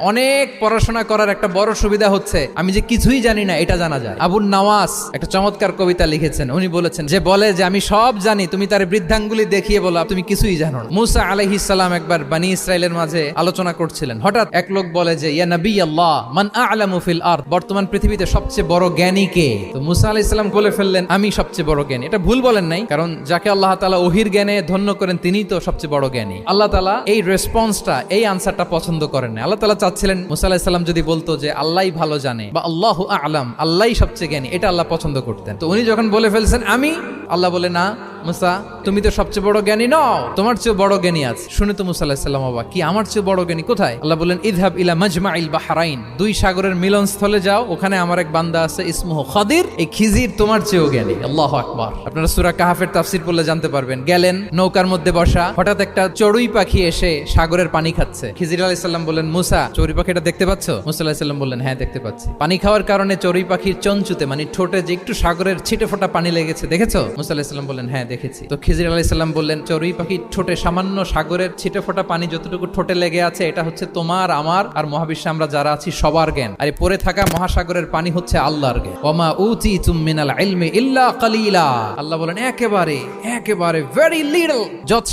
অনেক পড়াশোনা করার একটা বড় সুবিধা হচ্ছে। আমি যে কিছুই জানি না, এটা জানা যায়। আবুল নওয়াজ একটা চমৎকার কবিতা লিখেছেন। উনি বলেছেন, যে বলে যে আমি সব জানি, তুমি তার বৃদ্ধাঙ্গুলি দেখিয়ে বলো, তুমি কিছুই জানো না। মুসা আলাইহিস সালাম একবার বানি ইসরায়েলের মাঝে আলোচনা করছিলেন। হঠাৎ এক লোক বলে যে, ইয়া নবী আল্লাহ মান আ'লামু ফিল আরদ। বর্তমান পৃথিবীতে সবচেয়ে বড় জ্ঞানী কে? তো মুসা আলাইহিস সালাম বলে ফেললেন, আমি সবচেয়ে বড় জ্ঞানী। এটা ভুল বলেন নাই, কারণ যাকে আল্লাহ তালা ওহির জ্ঞানে ধন্য করেন, তিনিই তো সবচেয়ে বড় জ্ঞানী। আল্লাহ তালা এই রেসপন্সটা এই আনসারটা পছন্দ করেন না আল্লাহ তাআলা চাচ্ছিলেন, মুসা যদি বলতো যে আল্লাহ ভালো জানে বা আল্লাহ আ'লাম আল্লাহ সবচেয়ে জ্ঞানী, এটা আল্লাহ পছন্দ করতেন। তো উনি যখন বলে ফেলছেন, আমি? আল্লাহ বলে, না। মুসা, তুমি তো সবচেয়ে বড় জ্ঞানী নও। তোমার চেয়ে বড় জ্ঞানী আছে। শুনে তো মুসা আলাহিসাল্লাম বাবা কি, আমার চেয়ে বড় জ্ঞানী কোথায়? আল্লাহ বললেন, ইদহাব ইলা মাজমা ইল বাহারাইন। দুই সাগরের মিলনস্থলে যাও, ওখানে আমার এক বান্দা আছে, ইসমুহ খাদির। এই খিজির তোমার চেয়েও জ্ঞানী। আল্লাহ আকবার। আপনারা সূরা কাহাফের তাফসির পড়লে জানতে পারবেন। গেলেন, নৌকার মধ্যে বসা, হঠাৎ একটা চড়ুই পাখি এসে সাগরের পানি খাচ্ছে। খিজির আলাইসাল্লাম বললেন, মুসা, চড়ুই পাখিটা দেখতে পাচ্ছ? মুসা আলাহিসাল্লাম বললেন হ্যাঁ দেখতে পাচ্ছি। পানি খাওয়ার কারণে চড়ুই পাখির চঞ্চুতে মানে ঠোঁটে যে একটু সাগরের ছিটে ফোটা পানি লেগেছে, দেখেছ? মুসা আলাহিসাল্লাম বললেন হ্যাঁ দেখেছি। তো খিজির আলাইসাল্লাম বললেন, চড়ুই পাখির ঠোঁটে সামান্য সাগরের ছিটে ফোটা পানি যতটুকু ঠোঁটে লেগে আছে, এটা হচ্ছে তোমার, আমার আর মহাবিশ্বে আমরা যারা আছি সবার জ্ঞান। আর এই পরে থাকা মহাসাগরের পানি হচ্ছে আল্লাহর জ্ঞান। ওমা উতি মিনাল ইলমি ইল্লা কালিলা। আল্লাহ বলেন, একেবারে একেবারে ভেরি লিটল যত